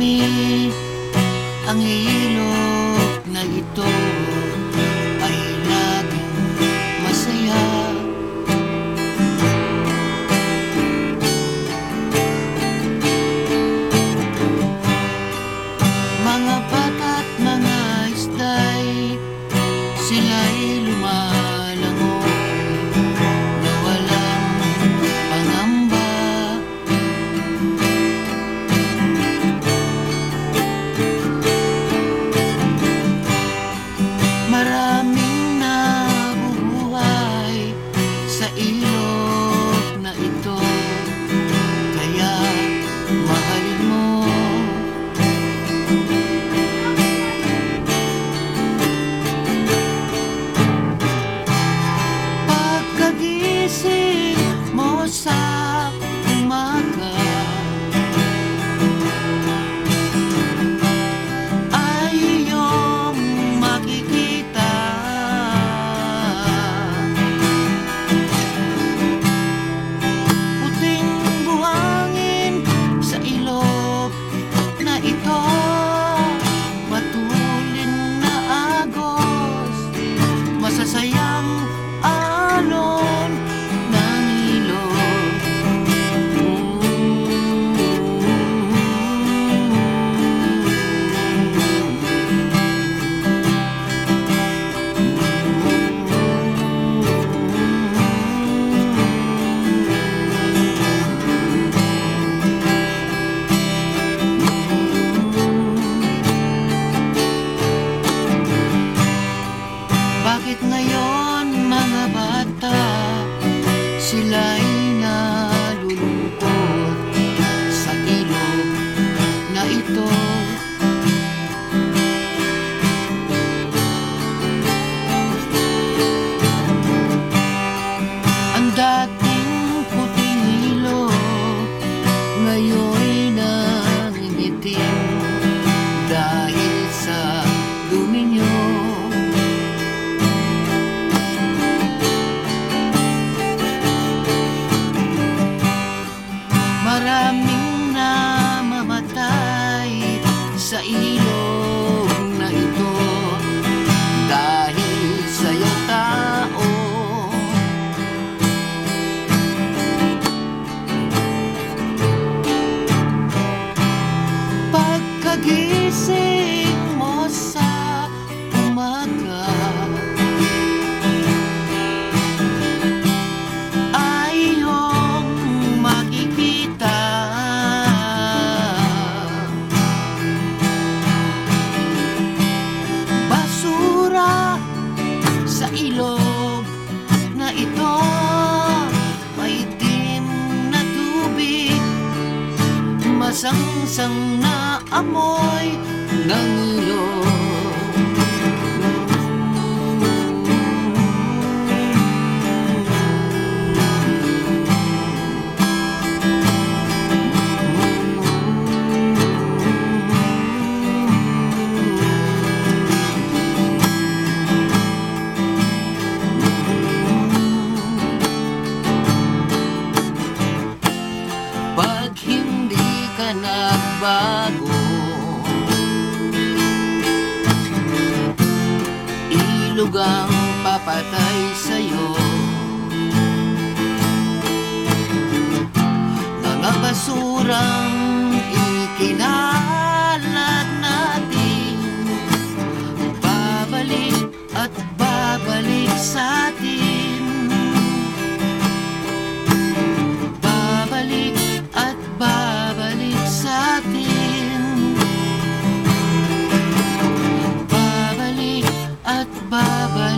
kami. Ang ilo Bakit ngayon mga bata sila'y nalulungkot sa ilog na ito? Ang dating puting ilog ngayon see. sang-sang na amoy ng lo, pag hindi ka nagbago Ilog ang Baba.